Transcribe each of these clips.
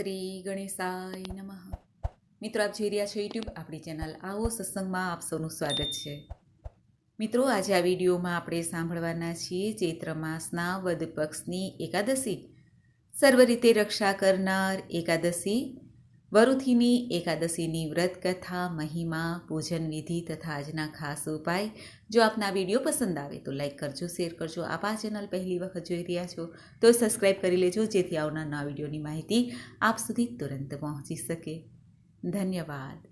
શ્રી ગણેશાય નમઃ. મિત્રો, આપ જોઈ રહ્યા છો યુટ્યુબ આપણી ચેનલ આવો સત્સંગમાં આપ સૌનું સ્વાગત છે. મિત્રો, આજે આ વિડીયોમાં આપણે સાંભળવાના છીએ ચૈત્ર માસના વદ પક્ષની એકાદશી. સર્વ રીતે રક્ષા કરનાર એકાદશી વરુથીની એકાદશીની વ્રત કથા મહિમા પૂજન વિધિ તથા આજના ખાસ ઉપાય. જો આપના વીડિયો પસંદ આવે તો લાઈક કરજો, શેર કરજો. આપ આ ચેનલ પહેલી વખત જોઈ રહ્યા છો તો સબસ્ક્રાઈબ કરી લેજો, જેથી આવનાર નવા વિડીયોની માહિતી આપ સુધી તુરંત પહોંચી શકે. ધન્યવાદ.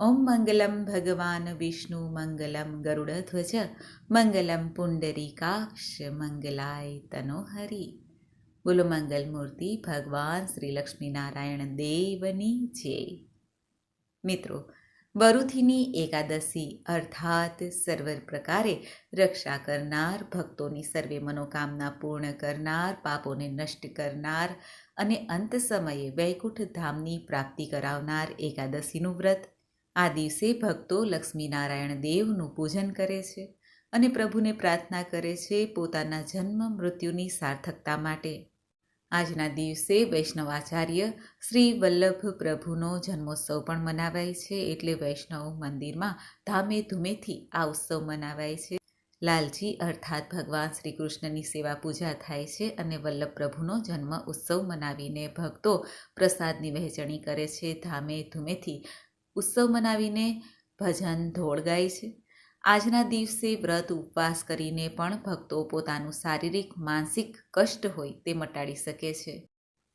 ઓમ મંગલમ ભગવાન વિષ્ણુ, મંગલમ ગરુડધ્વજ મંગલમ પુંડરીકાક્ષ, મંગલાય તનોહરી. બોલો મંગલમૂર્તિ ભગવાન શ્રી લક્ષ્મીનારાયણ દેવની જય. મિત્રો બરુથીની એકાદશી અર્થાત સર્વ પ્રકારે રક્ષા કરનાર, ભક્તોની સર્વે મનોકામના પૂર્ણ કરનાર, પાપોને નષ્ટ કરનાર અને અંત સમયે વૈકુંઠ ધામની પ્રાપ્તિ કરાવનાર એકાદશીનું વ્રત. આ દિવસે ભક્તો લક્ષ્મીનારાયણ દેવનું પૂજન કરે છે અને પ્રભુને પ્રાર્થના કરે છે પોતાના જન્મ મૃત્યુની સાર્થકતા માટે. આજના દિવસે વૈષ્ણવાચાર્ય શ્રી વલ્લભ પ્રભુનો જન્મોત્સવ પણ મનાવાય છે. એટલે વૈષ્ણવ મંદિરમાં ધામે ધૂમેથી આ ઉત્સવ મનાવાય છે. લાલજી અર્થાત ભગવાન શ્રી કૃષ્ણની સેવા પૂજા થાય છે અને વલ્લભ પ્રભુનો જન્મ ઉત્સવ મનાવીને ભક્તો પ્રસાદની વહેંચણી કરે છે. ધામે ધૂમેથી ઉત્સવ મનાવીને ભજન ધોળ ગાય છે. આજના દિવસે વ્રત ઉપવાસ કરીને પણ ભક્તો પોતાનું શારીરિક, માનસિક કષ્ટ હોય તે મટાડી શકે છે.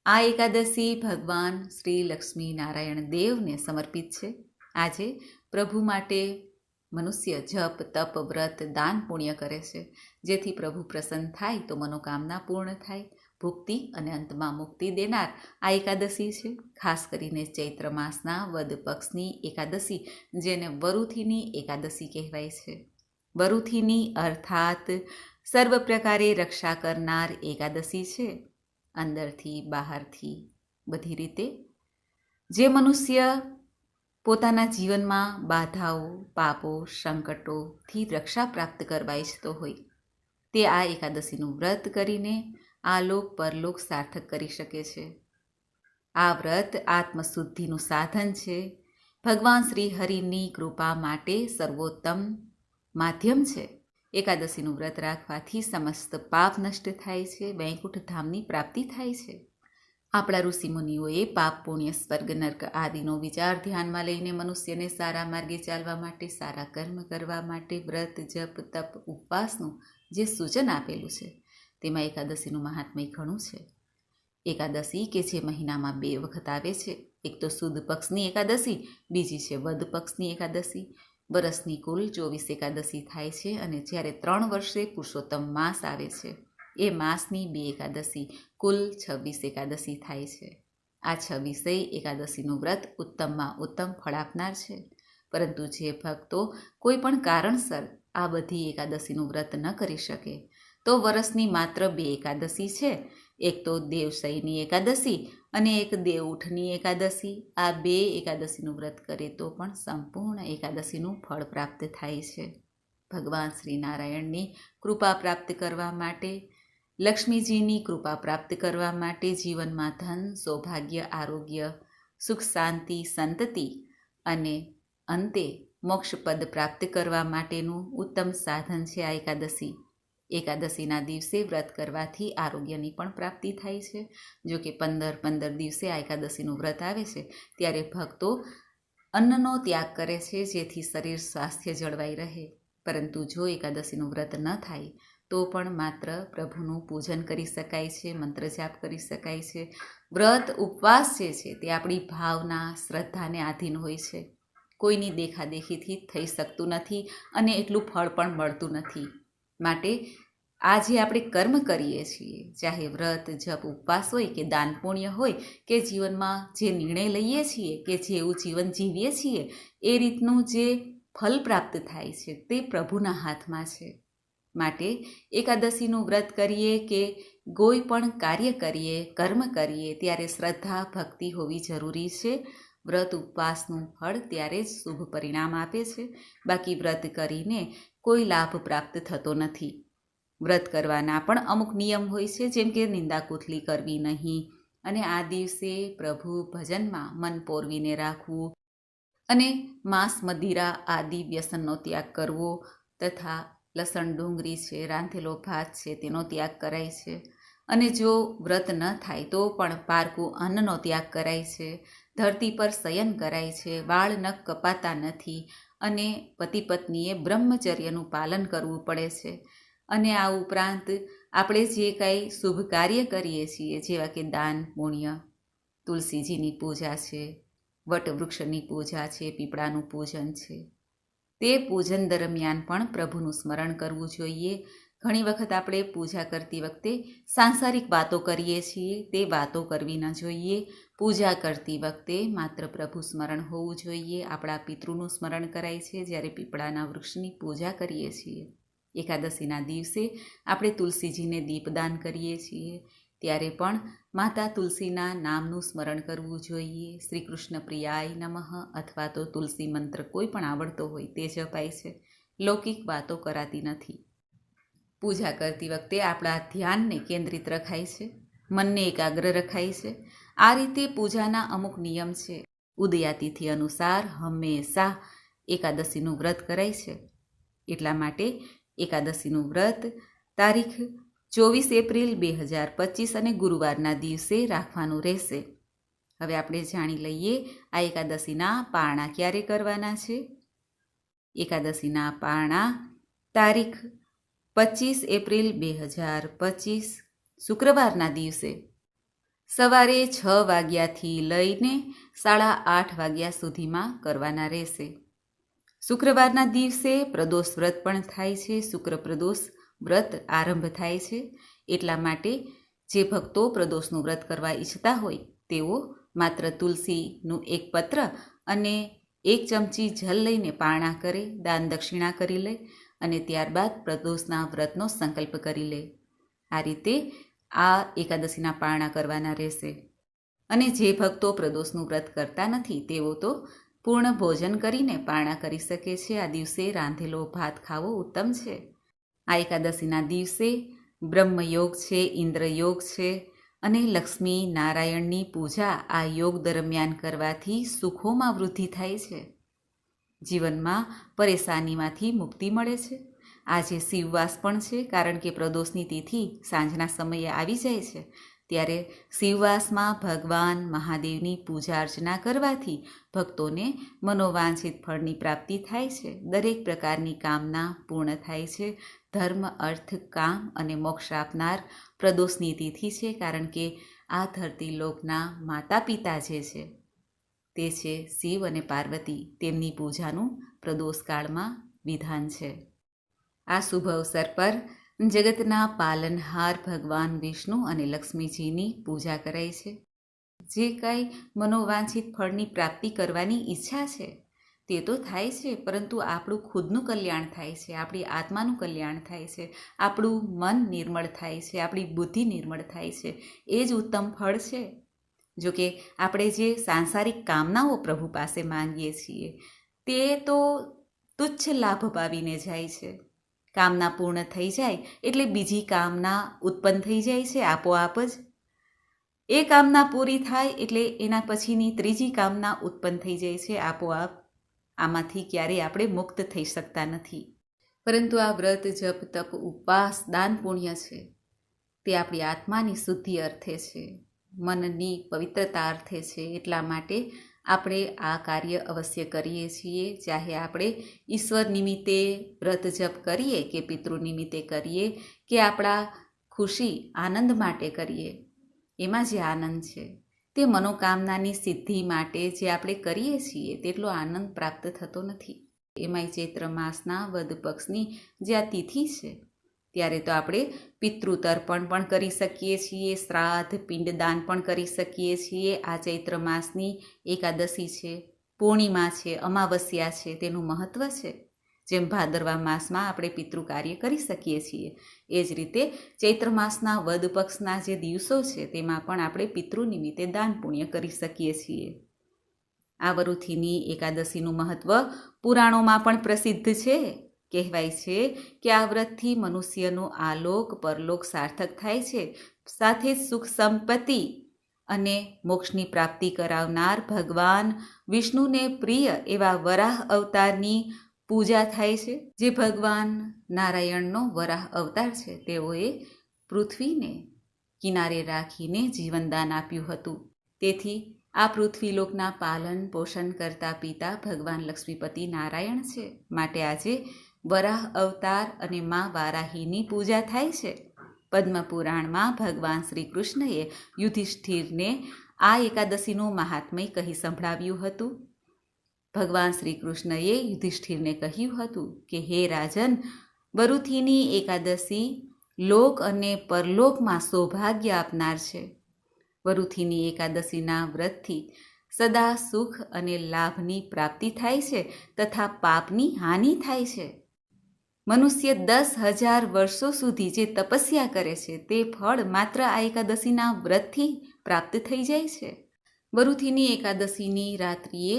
આ એકાદશી ભગવાન શ્રી લક્ષ્મી નારાયણ દેવને સમર્પિત છે. આજે પ્રભુ માટે મનુષ્ય જપ, તપ, વ્રત, દાન પુણ્ય કરે છે. જેથી પ્રભુ પ્રસન્ન થાય તો મનોકામના પૂર્ણ થાય. ભુક્તિ અને અંતમાં મુક્તિ દેનાર આ એકાદશી છે. ખાસ કરીને ચૈત્ર માસના વદ પક્ષની એકાદશી, જેને વરુથીની એકાદશી કહેવાય છે. વરુથીની અર્થાત સર્વ પ્રકારે રક્ષા કરનાર એકાદશી છે. અંદરથી બહારથી બધી રીતે જે મનુષ્ય પોતાના જીવનમાં બાધાઓ, પાપો, સંકટોથી રક્ષા પ્રાપ્ત કરવા ઈચ્છતો હોય, તે આ એકાદશીનું વ્રત કરીને આ લોક પરલોક સાર્થક કરી શકે છે. આ વ્રત આત્મશુદ્ધિનું સાધન છે. ભગવાન શ્રી હરિની કૃપા માટે સર્વોત્તમ માધ્યમ છે. એકાદશીનું વ્રત રાખવાથી સમસ્ત પાપ નષ્ટ થાય છે. વૈકુંઠ ધામની પ્રાપ્તિ થાય છે. આપણા ઋષિમુનિઓએ પાપ, પુણ્ય, સ્વર્ગ, નર્ક આદિનો વિચાર ધ્યાનમાં લઈને મનુષ્યને સારા માર્ગે ચાલવા માટે, સારા કર્મ કરવા માટે વ્રત, જપ, તપ, ઉપવાસનું જે સૂચન આપેલું છે તેમાં એકાદશીનું મહાત્મય ઘણું છે. એકાદશી કે જે મહિનામાં બે વખત આવે છે. એક તો સુદ પક્ષની એકાદશી, બીજી છે વદ પક્ષની એકાદશી. વરસની કુલ ચોવીસ એકાદશી થાય છે અને જ્યારે ત્રણ વર્ષે પુરુષોત્તમ માસ આવે છે, એ માસની બે એકાદશી, કુલ છવ્વીસ એકાદશી થાય છે. આ છવ્વીસેય એકાદશીનું વ્રત ઉત્તમમાં ઉત્તમ ફળ આપનાર છે. પરંતુ જે ભક્તો કોઈ પણ કારણસર આ બધી એકાદશીનું વ્રત ન કરી શકે તો વરસની માત્ર બે એકાદશી છે. એક તો દેવશયની એકાદશી અને એક દેવઉઠની એકાદશી. આ બે એકાદશીનું વ્રત કરે તો પણ સંપૂર્ણ એકાદશીનું ફળ પ્રાપ્ત થાય છે. ભગવાન શ્રી નારાયણની કૃપા પ્રાપ્ત કરવા માટે, લક્ષ્મીજીની કૃપા પ્રાપ્ત કરવા માટે જીવનમાં ધન, સૌભાગ્ય, આરોગ્ય, સુખ, શાંતિ, સંતતિ અને અંતે મોક્ષપદ પ્રાપ્ત કરવા માટેનું ઉત્તમ સાધન છે આ એકાદશી. એકાદશીના દિવસે વ્રત કરવાથી આરોગ્યની પણ પ્રાપ્તિ થાય છે. જો કે પંદર પંદર દિવસે આ એકાદશીનું વ્રત આવે છે, ત્યારે ભક્તો અન્નનો ત્યાગ કરે છે, જેથી શરીર સ્વાસ્થ્ય જળવાઈ રહે. પરંતુ જો એકાદશીનું વ્રત ન થાય, તો પણ માત્ર પ્રભુનું પૂજન કરી શકાય છે, મંત્ર જાપ કરી શકાય છે. વ્રત ઉપવાસ જે છે, તે આપણી ભાવના, શ્રદ્ધાને આધીન હોય છે. કોઈની દેખાદેખીથી થઈ શકતું નથી અને એટલું ફળ પણ મળતું નથી. માટે આ જે આપણે કર્મ કરીએ છીએ. ચાહે વ્રત, જપ, ઉપવાસ હોય કે દાન પુણ્ય હોય કે જીવનમાં જે નિર્ણય લઈએ છીએ કે જેવું જીવન જીવીએ છીએ, એ રીતનું જે ફલ પ્રાપ્ત થાય છે તે પ્રભુના હાથમાં છે. માટે એકાદશીનું વ્રત કરીએ કે કોઈ પણ કાર્ય કરીએ, કર્મ કરીએ, ત્યારે શ્રદ્ધા, ભક્તિ હોવી જરૂરી છે. વ્રત, ઉપવાસનું ફળ ત્યારે જ શુભ પરિણામ આપે છે. બાકી વ્રત કરીને કોઈ લાભ પ્રાપ્ત થતો નથી. વ્રત કરવાના પણ અમુક નિયમ હોય છે, જેમ કે નિંદા કુથલી કરવી નહીં અને આ દિવસે પ્રભુ ભજનમાં મન પોરવીને રાખવું અને માંસ, મદિરા આદિ વ્યસનનો ત્યાગ કરવો તથા લસણ, ડુંગળી છે, રાંધેલો ભાત છે, તેનો ત્યાગ કરાય છે. અને જો વ્રત ન થાય તો પણ પારકું અન્નનો ત્યાગ કરાય છે. ધરતી પર શયન કરાય છે. વાળ નખ કપાતા નથી. અને પતિ પત્નીએ બ્રહ્મચર્યનું પાલન કરવું પડે છે. અને આ ઉપરાંત આપણે જે કાંઈ શુભ કાર્ય કરીએ છીએ, જેવા કે દાન, પુણ્ય, તુલસીજીની પૂજા છે, વટવૃક્ષની પૂજા છે, પીપળાનું પૂજન છે. તે પૂજન દરમિયાન પણ પ્રભુનું સ્મરણ કરવું જોઈએ. ઘણી વખત આપણે પૂજા કરતી વખતે સાંસારિક વાતો કરીએ છીએ, તે વાતો કરવી ન જોઈએ. પૂજા કરતી વખતે માત્ર પ્રભુ સ્મરણ હોવું જોઈએ. આપણા પિતૃનું સ્મરણ કરાય છે. જ્યારે પીપળાના વૃક્ષની પૂજા કરીએ છીએ. એકાદશીના દિવસે આપણે તુલસીજીને દીપદાન કરીએ છીએ. ત્યારે પણ માતા તુલસીના નામનું સ્મરણ કરવું જોઈએ. શ્રી કૃષ્ણ પ્રિયાય નમઃ અથવા તો તુલસી મંત્ર કોઈ પણ આવડતો હોય તે જપાય છે. લૌકિક વાતો કરાતી નથી. પૂજા કરતી વખતે આપણા ધ્યાનને કેન્દ્રિત રખાય છે, મનને એકાગ્ર રખાય છે. આ રીતે પૂજાના અમુક નિયમ છે. ઉદયાતિથિ અનુસાર હંમેશા એકાદશીનું વ્રત કરાય છે. એટલા માટે એકાદશીનું વ્રત તારીખ ચોવીસ એપ્રિલ બે હજાર પચીસ અને ગુરુવારના દિવસે રાખવાનું રહેશે. હવે આપણે જાણી લઈએ આ એકાદશીના પારણા ક્યારે કરવાના છે. એકાદશીના પારણા તારીખ પચીસ એપ્રિલ બે હજાર પચીસ, શુક્રવારના દિવસે. સવારે છ વાગ્યાથી લઈને સાડા આઠ વાગ્યા સુધીમાં કરવાના રહેશે. શુક્રવારના દિવસે પ્રદોષ વ્રત પણ થાય છે. શુક્ર પ્રદોષ વ્રત આરંભ થાય છે. એટલા માટે જે ભક્તો પ્રદોષનું વ્રત કરવા ઈચ્છતા હોય, તેઓ માત્ર તુલસીનું એક પત્ર અને એક ચમચી જલ લઈને પારણા કરે, દાન દક્ષિણા કરી લે અને ત્યારબાદ પ્રદોષના વ્રતનો સંકલ્પ કરી લે. આ રીતે આ એકાદશીના પારણા કરવાના રહેશે. અને જે ભક્તો પ્રદોષનું વ્રત કરતા નથી, તેઓ તો પૂર્ણ ભોજન કરીને પારણા કરી શકે છે. આ દિવસે રાંધેલો ભાત ખાવો ઉત્તમ છે. આ એકાદશીના દિવસે બ્રહ્મયોગ છે, ઇન્દ્રયોગ છે અને લક્ષ્મી નારાયણની પૂજા આ યોગ દરમિયાન કરવાથી સુખોમાં વૃદ્ધિ થાય છે. જીવનમાં પરેશાનીમાંથી મુક્તિ મળે છે. આજે શિવવાસ પણ છે, કારણ કે પ્રદોષની તિથિ સાંજના સમયે આવી જાય છે. ત્યારે શિવવાસમાં ભગવાન મહાદેવની પૂજા અર્ચના કરવાથી ભક્તોને મનોવાંછિત ફળની પ્રાપ્તિ થાય છે. દરેક પ્રકારની કામના પૂર્ણ થાય છે. ધર્મ, અર્થ, કામ અને મોક્ષ આપનાર પ્રદોષની તિથિ છે, કારણ કે આ ધરતી લોકના માતા પિતા જે છે તે છે શિવ અને પાર્વતી તેમની પૂજાનું પ્રદોષકાળમાં વિધાન છે. આ શુભ અવસર પર જગતના પાલનહાર ભગવાન વિષ્ણુ અને લક્ષ્મીજીની પૂજા કરાય છે. જે કાંઈ મનોવાંછિત ફળની પ્રાપ્તિ કરવાની ઈચ્છા છે તે તો થાય છે, પરંતુ આપણું ખુદનું કલ્યાણ થાય છે, આપણી આત્માનું કલ્યાણ થાય છે, આપણું મન નિર્મળ થાય છે, આપણી બુદ્ધિ નિર્મળ થાય છે. એ જ ઉત્તમ ફળ છે. જો કે આપણે જે સાંસારિક કામનાઓ પ્રભુ પાસે માંગીએ છીએ, તે તો તુચ્છ લાભ પાવીને જાય છે. કામના પૂર્ણ થઈ જાય એટલે બીજી કામના ઉત્પન્ન થઈ જાય છે આપોઆપ જ. એ કામના પૂરી થાય એટલે એના પછીની ત્રીજી કામના ઉત્પન્ન થઈ જાય છે આપોઆપ. આમાંથી ક્યારેય આપણે મુક્ત થઈ શકતા નથી. પરંતુ આ વ્રત, જપ, તપ, ઉપવાસ, દાન પુણ્ય છે. તે આપણી આત્માની શુદ્ધિ અર્થે છે. મનની પવિત્રતા અર્થે છે એટલા માટે આપણે આ કાર્ય અવશ્ય કરીએ છીએ. ચાહે આપણે ઈશ્વર નિમિત્તે વ્રત જપ કરીએ કે પિતૃ નિમિત્તે કરીએ કે આપણા ખુશી, આનંદ માટે કરીએ. એમાં જે આનંદ છે તે મનોકામનાની સિદ્ધિ માટે જે આપણે કરીએ છીએ તેટલો આનંદ પ્રાપ્ત થતો નથી. એમાંય ચૈત્ર માસના વદ પક્ષની જે આ તિથિ છે, ત્યારે તો આપણે પિતૃતર્પણ પણ કરી શકીએ છીએ, શ્રાદ્ધ, પિંડદાન પણ કરી શકીએ છીએ. આ ચૈત્ર માસની એકાદશી છે, પૂર્ણિમા છે, અમાવસ્યા છે, તેનું મહત્ત્વ છે, જેમ ભાદરવા માસમાં આપણે પિતૃ કાર્ય કરી શકીએ છીએ. એ જ રીતે ચૈત્ર માસના વદ પક્ષના જે દિવસો છે, તેમાં પણ આપણે પિતૃ નિમિત્તે દાન પુણ્ય કરી શકીએ છીએ. આ વરુથીની એકાદશીનું મહત્ત્વ પુરાણોમાં પણ પ્રસિદ્ધ છે. કહેવાય છે કે આ વ્રતથી મનુષ્યનો આલોક પરલોક સાર્થક થાય છે. સાથે સુખ સંપત્તિ અને મોક્ષની પ્રાપ્તિ કરાવનાર ભગવાન વિષ્ણુને પ્રિય એવા વરાહ અવતારની પૂજા થાય છે. જે ભગવાન નારાયણનો વરાહ અવતાર છે. તેઓએ પૃથ્વીને કિનારે રાખીને જીવનદાન આપ્યું હતું. તેથી આ પૃથ્વીલોકના પાલન પોષણ કરતા પિતા ભગવાન લક્ષ્મીપતિ નારાયણ છે. માટે આજે વરાહ અવતાર અને મા વારાહીની પૂજા થાય છે. પદ્મપુરાણમાં ભગવાન શ્રી કૃષ્ણએ યુધિષ્ઠિરને આ એકાદશીનું મહાત્મય કહી સંભળાવ્યું હતું. ભગવાન શ્રી કૃષ્ણએ યુધિષ્ઠિરને કહ્યું હતું કે, હે રાજન બરુથીની એકાદશી લોક અને પરલોકમાં સૌભાગ્ય આપનાર છે. વરુથીની એકાદશીના વ્રતથી સદા સુખ અને લાભની પ્રાપ્તિ થાય છે તથા પાપની હાનિ થાય છે. મનુષ્ય દસ હજાર વર્ષો સુધી જે તપસ્યા કરે છે, તે ફળ માત્ર આ એકાદશીના વ્રતથી પ્રાપ્ત થઈ જાય છે. વરુથીની એકાદશીની રાત્રિએ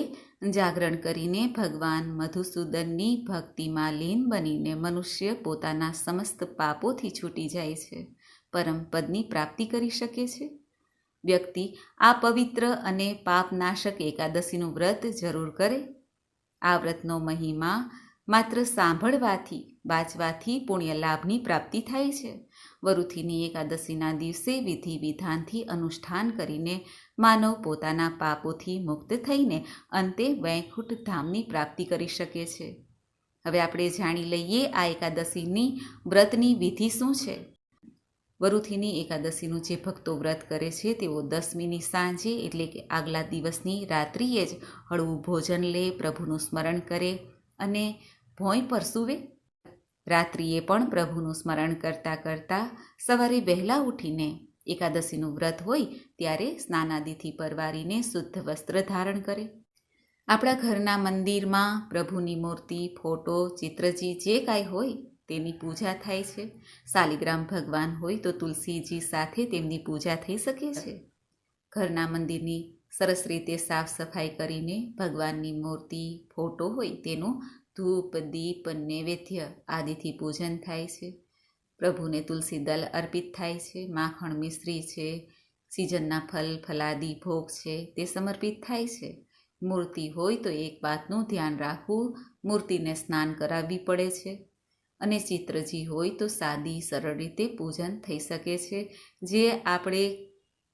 જાગરણ કરીને ભગવાન મધુસૂદનની ભક્તિમાં લીન બનીને મનુષ્ય પોતાના સમસ્ત પાપોથી છૂટી જાય છે, પરમ પદની પ્રાપ્તિ કરી શકે છે. વ્યક્તિ આ પવિત્ર અને પાપનાશક એકાદશીનું વ્રત જરૂર કરે. આ વ્રતનો મહિમા માત્ર સાંભળવાથી, વાંચવાથી પુણ્ય લાભની પ્રાપ્તિ થાય છે. વરુથીની એકાદશીના દિવસે વિધિ વિધાનથી અનુષ્ઠાન કરીને માનવ પોતાના પાપોથી મુક્ત થઈને અંતે વૈકુંઠ ધામની પ્રાપ્તિ કરી શકે છે. હવે આપણે જાણી લઈએ આ એકાદશીની વ્રતની વિધિ શું છે. વરુથીની એકાદશીનું જે ભક્તો વ્રત કરે છે તેઓ દસમીની સાંજે એટલે કે આગલા દિવસની રાત્રિએ જ હળવું ભોજન લે, પ્રભુનું સ્મરણ કરે અને ભોંય પર સૂવે. રાત્રિએ પણ પ્રભુનું સ્મરણ કરતાં કરતાં સવારે વહેલા ઉઠીને એકાદશીનું વ્રત હોય ત્યારે સ્નાનાદિથી પરવારીને શુદ્ધ વસ્ત્ર ધારણ કરે. આપણા ઘરના મંદિરમાં પ્રભુની મૂર્તિ, ફોટો, ચિત્રજી જે કાંઈ હોય તેની પૂજા થાય છે. શાલિગ્રામ ભગવાન હોય તો તુલસીજી સાથે તેમની પૂજા થઈ શકે છે. ઘરના મંદિરની સરસ રીતે સાફ સફાઈ કરીને ભગવાનની મૂર્તિ, ફોટો હોય તેનું ધૂપ, દીપ, નૈવેદ્ય આદિથી પૂજન થાય છે. પ્રભુને તુલસી દલ અર્પિત થાય છે. માખણ મિશ્રી છે. સિઝનના ફલ, ફલાદી, ભોગ છે. તે સમર્પિત થાય છે. મૂર્તિ હોય તો એક વાતનું ધ્યાન રાખવું, મૂર્તિને સ્નાન કરાવવી પડે છે. અને ચિત્રજી હોય તો સાદી, સરળ રીતે પૂજન થઈ શકે છે. જે આપણે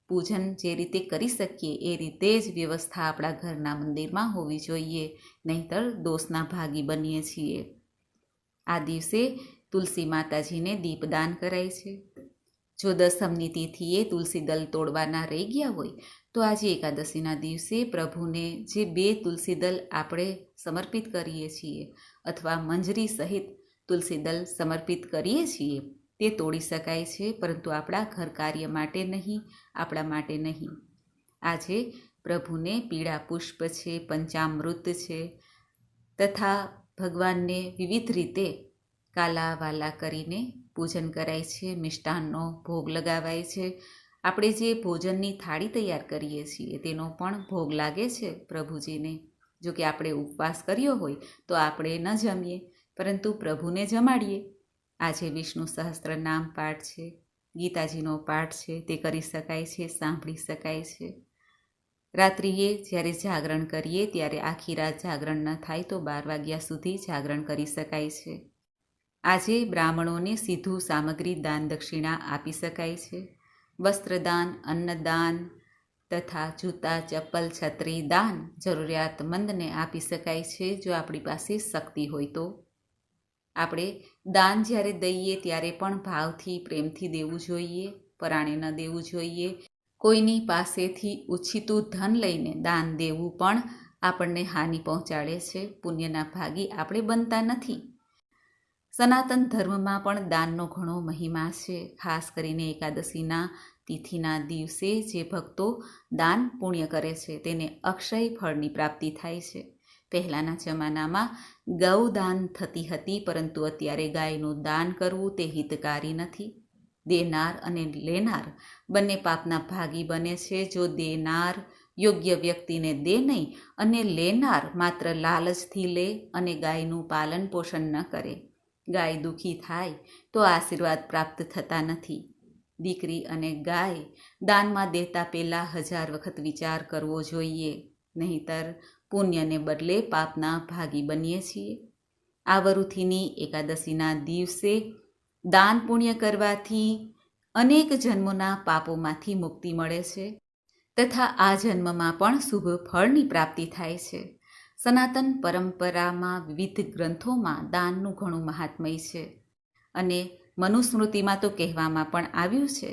પૂજન જે રીતે કરી શકીએ, એ રીતે જ વ્યવસ્થા આપણા ઘરના મંદિરમાં હોવી જોઈએ. નહીંતર દોષના ભાગી બનીએ છીએ. આ દિવસે તુલસી માતાજીને દીપદાન કરાય છે. જો દસમની તિથિએ તુલસી દલ તોડવાના રહી ગયા હોય, તો આજે એકાદશીના દિવસે પ્રભુને જે બે તુલસી દલ આપણે સમર્પિત કરીએ છીએ અથવા મંજરી સહિત તુલસી દલ સમર્પિત કરીએ છીએ તે તોડી શકાય છે, પરંતુ આપણા ઘર કાર્ય માટે નહીં, આપણા માટે નહીં. આજે પ્રભુને પીળા પુષ્પ છે, પંચામૃત છે તથા ભગવાનને વિવિધ રીતે કાલાવાલા કરીને પૂજન કરાય છે, મિષ્ટાનનો ભોગ લગાવાય છે. આપણે જે ભોજનની થાળી તૈયાર કરીએ છીએ, તેનો પણ ભોગ લાગે છે પ્રભુજીને. જો કે આપણે ઉપવાસ કર્યો હોય, તો આપણે ન જમીએ, પરંતુ પ્રભુને જમાડીએ. આજે વિષ્ણુ સહસ્ત્ર નામ પાઠ છે, ગીતાજીનો પાઠ છે, તે કરી શકાય છે, સાંભળી શકાય છે. રાત્રિએ જ્યારે જાગરણ કરીએ, ત્યારે આખી રાત જાગરણ ન થાય તો બાર વાગ્યા સુધી જાગરણ કરી શકાય છે. આજે બ્રાહ્મણોને સીધું સામગ્રી દાન દક્ષિણા આપી શકાય છે. વસ્ત્રદાન, અન્નદાન તથા જૂતા, ચપ્પલ, છત્રી, દાન જરૂરિયાતમંદને આપી શકાય છે. જો આપણી પાસે શક્તિ હોય તો આપણે દાન જ્યારે દઈએ ત્યારે પણ ભાવથી, પ્રેમથી દેવું જોઈએ, પરાણે ન દેવું જોઈએ. કોઈની પાસેથી ઉછીતું ધન લઈને દાન દેવું પણ આપણને હાનિ પહોંચાડે છે. પુણ્યના ભાગી આપણે બનતા નથી. સનાતન ધર્મમાં પણ દાનનો ઘણો મહિમા છે. ખાસ કરીને એકાદશીના તિથિના દિવસે જે ભક્તો દાન પુણ્ય કરે છે, તેને અક્ષય ફળની પ્રાપ્તિ થાય છે. પહેલાંના જમાનામાં ગૌદાન થતી હતી, પરંતુ અત્યારે ગાયનું દાન કરવું તે હિતકારી નથી. દેનાર અને લેનાર બંને પાપના ભાગી બને છે. જો દેનાર યોગ્ય વ્યક્તિને દે નહીં અને લેનાર માત્ર લાલચથી લે અને ગાયનું પાલન પોષણ ન કરે, ગાય દુઃખી થાય, તો આશીર્વાદ પ્રાપ્ત થતા નથી. દીકરી અને ગાય દાનમાં દેતા પહેલાં હજાર વખત વિચાર કરવો જોઈએ, નહીંતર પુણ્યને બદલે પાપના ભાગી બનીએ છીએ. આ વરુથીની એકાદશીના દિવસે દાન પુણ્ય કરવાથી અનેક જન્મોના પાપોમાંથી મુક્તિ મળે છે તથા આ જન્મમાં પણ શુભ ફળની પ્રાપ્તિ થાય છે. સનાતન પરંપરામાં વિવિધ ગ્રંથોમાં દાનનું ઘણું મહાત્મય છે અને મનુસ્મૃતિમાં તો કહેવામાં પણ આવ્યું છે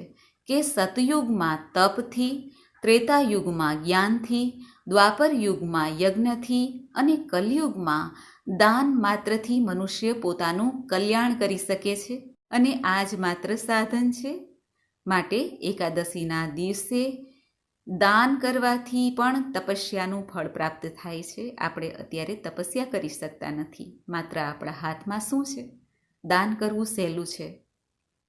કે સતયુગમાં તપથી ત્રેતાયુગમાં જ્ઞાનથી દ્વાપર યુગમાં યજ્ઞથી અને કલયુગમાં દાન માત્રથી મનુષ્ય પોતાનું કલ્યાણ કરી શકે છે અને આ જ માત્ર સાધન છે. માટે એકાદશીના દિવસે દાન કરવાથી પણ તપસ્યાનું ફળ પ્રાપ્ત થાય છે. આપણે અત્યારે તપસ્યા કરી શકતા નથી. માત્ર આપણા હાથમાં શું છે? દાન કરવું સહેલું છે.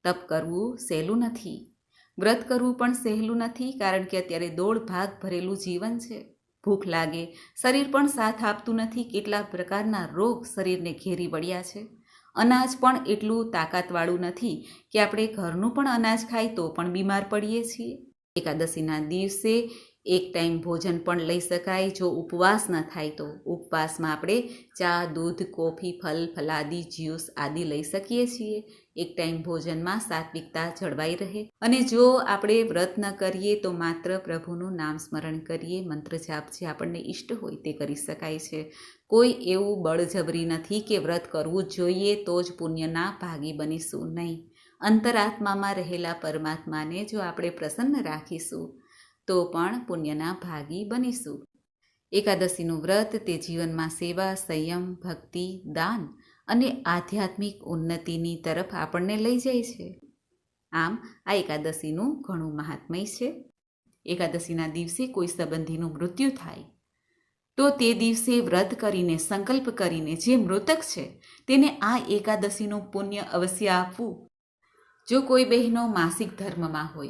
તપ કરવું સહેલું નથી. વ્રત કરવું પણ સહેલું નથી કારણ કે અત્યારે દોડ ભાગ ભરેલું જીવન છે. ભૂખ લાગે, શરીર પણ સાથ આપતું નથી, કેટલા પ્રકારના રોગ શરીરને ઘેરી વળ્યા છે. અનાજ પણ એટલું તાકાતવાળું નથી કે આપણે ઘરનું પણ અનાજ ખાઈ તો પણ બીમાર પડીએ છીએ. એકાદશીના દિવસે એક ટાઈમ ભોજન પણ લઈ શકાય જો ઉપવાસ ન થાય તો. ઉપવાસમાં આપણે ચા, દૂધ, કોફી, ફલ, ફલાદી, જ્યુસ આદિ લઈ શકીએ છીએ. એક ટાઈમ ભોજનમાં સાત્વિકતા જળવાઈ રહે. અને જો આપણે વ્રત ન કરીએ તો માત્ર પ્રભુનું નામ સ્મરણ કરીએ, મંત્ર જાપ જે આપણને ઈષ્ટ હોય તે કરી શકાય છે. કોઈ એવું બળજબરી નથી કે વ્રત કરવું જોઈએ તો જ પુણ્યના ભાગી બનીશું નહીં. અંતરાત્મામાં રહેલા પરમાત્માને જો આપણે પ્રસન્ન રાખીશું, તો પણ પુણ્યના ભાગી બનીશું. એકાદશીનું વ્રત તે જીવનમાં સેવા, સંયમ, ભક્તિ, દાન અને આધ્યાત્મિક ઉન્નતિની તરફ આપણને લઈ જાય છે. આમ, આ એકાદશીનું ઘણું મહાત્મય છે. એકાદશીના દિવસે કોઈ સંબંધીનું મૃત્યુ થાય. તો તે દિવસે વ્રત કરીને, સંકલ્પ કરીને જે મૃતક છે, તેને આ એકાદશીનું પુણ્ય અવશ્ય આપવું. જો કોઈ બહેનો માસિક ધર્મમાં હોય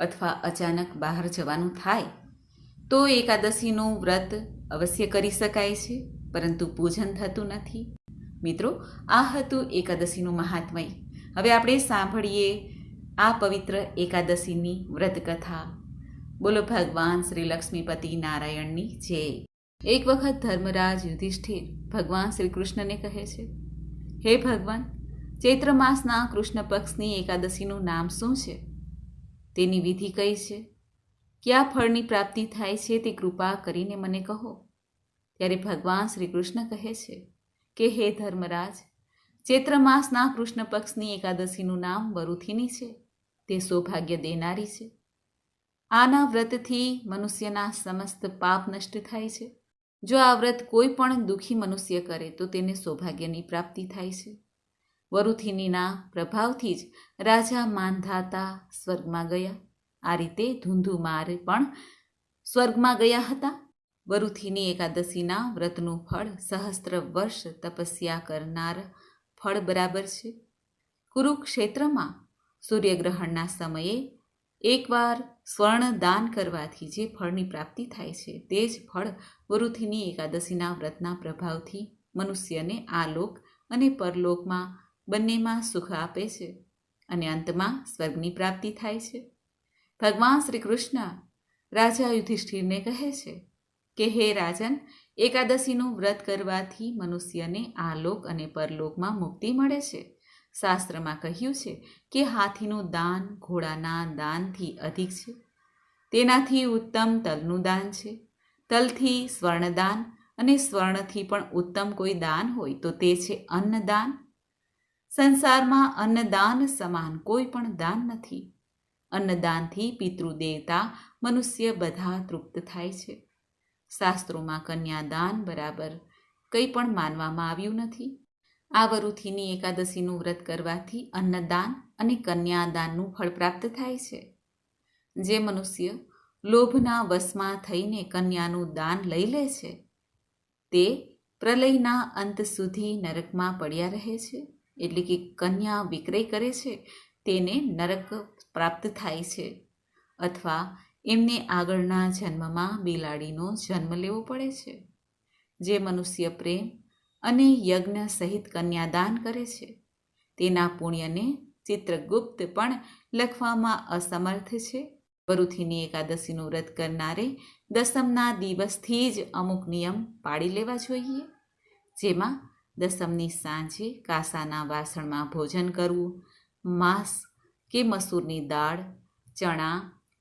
અથવા અચાનક બહાર જવાનું થાય, તો એકાદશીનું વ્રત અવશ્ય કરી શકાય છે, પરંતુ પૂજન થતું નથી. મિત્રો, આ હતું એકાદશીનું મહાત્મય. હવે આપણે સાંભળીએ આ પવિત્ર એકાદશીની વ્રતકથા. બોલો ભગવાન શ્રી લક્ષ્મીપતિ નારાયણની જય. એક વખત ધર્મરાજ યુધિષ્ઠિર ભગવાન શ્રી કૃષ્ણને કહે છે, હે ભગવાન, ચૈત્ર માસના કૃષ્ણ પક્ષની એકાદશીનું નામ શું છે? તેની વિધિ કઈ છે? કયા ફળની પ્રાપ્તિ થાય છે તે કૃપા કરીને મને કહો. ત્યારે ભગવાન શ્રી કૃષ્ણ કહે છે કે હે ધર્મરાજ ચૈત્ર માસના કૃષ્ણ પક્ષની એકાદશીનું નામ વરુથિની છે, તે સૌભાગ્ય દેનારી છે. આના વ્રતથી મનુષ્યના સમસ્ત પાપ નષ્ટ થાય છે. જો આ વ્રત કોઈ પણ દુઃખી મનુષ્ય કરે, તો તેને સૌભાગ્યની પ્રાપ્તિ થાય છે. વરુથિનીના પ્રભાવથી જ રાજા માનધાતા સ્વર્ગમાં ગયા. આ રીતે ધુંધુમાર પણ સ્વર્ગમાં ગયા હતા. વરુથિની એકાદશીના વ્રતનું ફળ સહસ્ત્ર વર્ષ તપસ્યા કરનાર ફળ બરાબર છે. કુરુક્ષેત્રમાં સૂર્યગ્રહણના સમયે એકવાર સ્વર્ણ દાન કરવાથી જે ફળની પ્રાપ્તિ થાય છે તે જ ફળ વરુથીની એકાદશીના વ્રતના પ્રભાવથી મનુષ્યને આ લોક અને પરલોકમાં બંનેમાં સુખ આપે છે અને અંતમાં સ્વર્ગની પ્રાપ્તિ થાય છે. ભગવાન શ્રી કૃષ્ણ રાજા યુધિષ્ઠિરને કહે છે કે હે રાજન, એકાદશીનું વ્રત કરવાથી મનુષ્યને આ લોક અને પરલોકમાં મુક્તિ મળે છે. શાસ્ત્રમાં કહ્યું છે કે હાથીનું દાન ઘોડાના દાનથી અધિક છે. તેનાથી ઉત્તમ તલનું દાન છે. તલથી સ્વર્ણદાન અને સ્વર્ણથી પણ ઉત્તમ કોઈ દાન હોય તો તે છે અન્નદાન. સંસારમાં અન્નદાન સમાન કોઈ પણ દાન નથી. અન્નદાનથી પિતૃદેવતા મનુષ્ય બધા તૃપ્ત થાય છે. શાસ્ત્રોમાં કન્યાદાન બરાબર કંઈ પણ માનવામાં આવ્યું નથી. આ વરુથીની એકાદશીનું વ્રત કરવાથી અન્નદાન અને કન્યાદાનનું ફળ પ્રાપ્ત થાય છે. જે મનુષ્ય લોભના વશમાં થઈને કન્યાનું દાન લઈ લે છે, તે પ્રલયના અંત સુધી નરકમાં પડ્યા રહે છે, એટલે કે કન્યા વિક્રય કરે છે, તેને નરક પ્રાપ્ત થાય છે, અથવા એમને આગળના જન્મમાં બિલાડીનો જન્મ લેવો પડે છે, જે મનુષ્ય પ્રેમ અને યજ્ઞ સહિત કન્યાદાન કરે છે. તેના પુણ્યને ચિત્રગુપ્ત પણ લખવામાં અસમર્થ છે. વરુથીની એકાદશીનું વ્રત કરનારે દસમના દિવસથી જ અમુક નિયમ પાળી લેવા જોઈએ, જેમાં દસમની સાંજે કાસાના વાસણમાં ભોજન કરવું, માંસ કે મસૂરની દાળ, ચણા,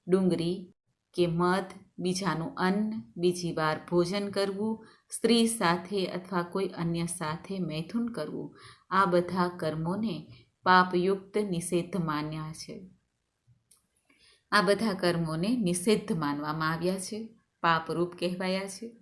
ડુંગળી કે મધ, બીજાનું અન્ન, બીજી વાર ભોજન કરવું, સ્ત્રી સાથે અથવા કોઈ અન્ય સાથે મૈથુન કરવું, આ બધા કર્મોને પાપયુક્ત નિષેધ માન્યા છે. આ બધા કર્મોને નિષેધ માનવામાં આવ્યા છે, પાપરૂપ કહેવાયા છે.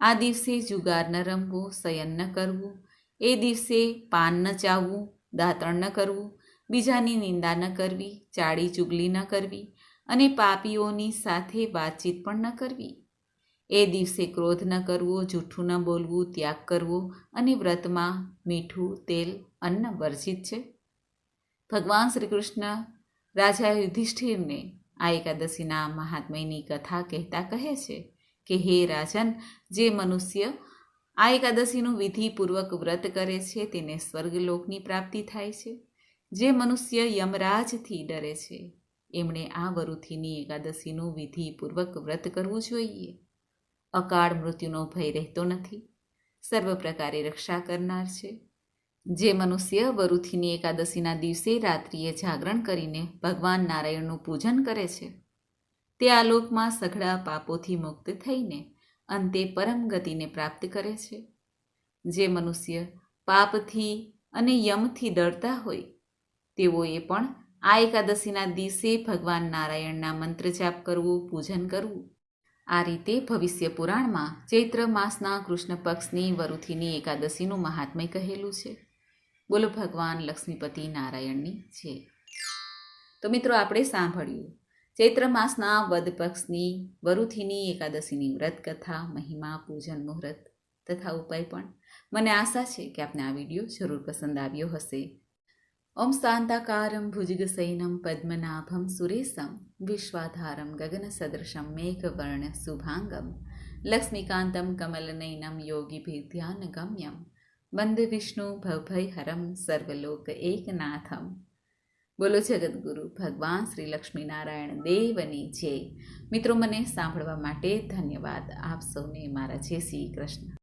આ દિવસે જુગાર ન રમવું, શયન ન કરવું, એ દિવસે પાન ન ચાવવું, દાંતણ ન કરવું, બીજાની નિંદા ન કરવી ચાડી ચુગલી ન કરવી અને પાપીઓની સાથે વાતચીત પણ ન કરવી. એ દિવસે ક્રોધ ન કરવો, જૂઠું ન બોલવું, ત્યાગ કરવો અને વ્રતમાં મીઠું, તેલ, અન્ન વર્જિત છે. ભગવાન શ્રી કૃષ્ણ રાજા યુધિષ્ઠિરને આ એકાદશીના મહાત્મયની કથા કહેતા કહે છે કે, હે રાજન, જે મનુષ્ય આ એકાદશીનું વિધિપૂર્વક વ્રત કરે છે, તેને સ્વર્ગલોકની પ્રાપ્તિ થાય છે. જે મનુષ્ય યમરાજથી ડરે છે એમણે આ વરુથીની એકાદશીનું વિધિપૂર્વક વ્રત કરવું જોઈએ. અકાળ મૃત્યુનો ભય રહેતો નથી. સર્વ પ્રકારે રક્ષા કરનાર છે. જે મનુષ્ય વરુથીની એકાદશીના દિવસે રાત્રિએ જાગરણ કરીને ભગવાન નારાયણનું પૂજન કરે છે, તે આ લોકમાં સઘળા પાપોથી મુક્ત થઈને અંતે પરમ ગતિને પ્રાપ્ત કરે છે. જે મનુષ્ય પાપથી અને યમથી ડરતા હોય, તેઓએ પણ આ એકાદશીના દિવસે ભગવાન નારાયણના મંત્ર જાપ કરવું, પૂજન કરવું. આ રીતે ભવિષ્ય પુરાણમાં ચૈત્ર માસના કૃષ્ણ પક્ષની વરુથીની એકાદશીનું મહાત્મય કહેલું છે. બોલો ભગવાન લક્ષ્મીપતિ નારાયણની છે તો મિત્રો, આપણે સાંભળ્યું. ચૈત્ર માસના વદ પક્ષની વરુથીની એકાદશીની વ્રત કથા મહિમા, પૂજન મુહૂર્ત તથા ઉપાય પણ. મને આશા છે કે આપને આ વીડિયો જરૂર પસંદ આવ્યો હશે. ઓમ શાંતાકારમ ભુજગસૈનમ પદ્મનાભમ સુરેશમ વિશ્વાધારમ ગગનસદૃશમ મેઘવર્ણ શુભાંગમ લક્ષ્મીકાંતમ કમલનયનમ યોગીભિધ્યાન ગમ્યમ વંદે વિષ્ણુ ભવભયહરમ સર્વલોક એકનાથમ બોલો જગદગુરુ ભગવાન શ્રી લક્ષ્મીનારાયણ દેવની જય મિત્રો મને સાંભળવા માટે ધન્યવાદ. આપ સૌને મારા જય શ્રી કૃષ્ણ.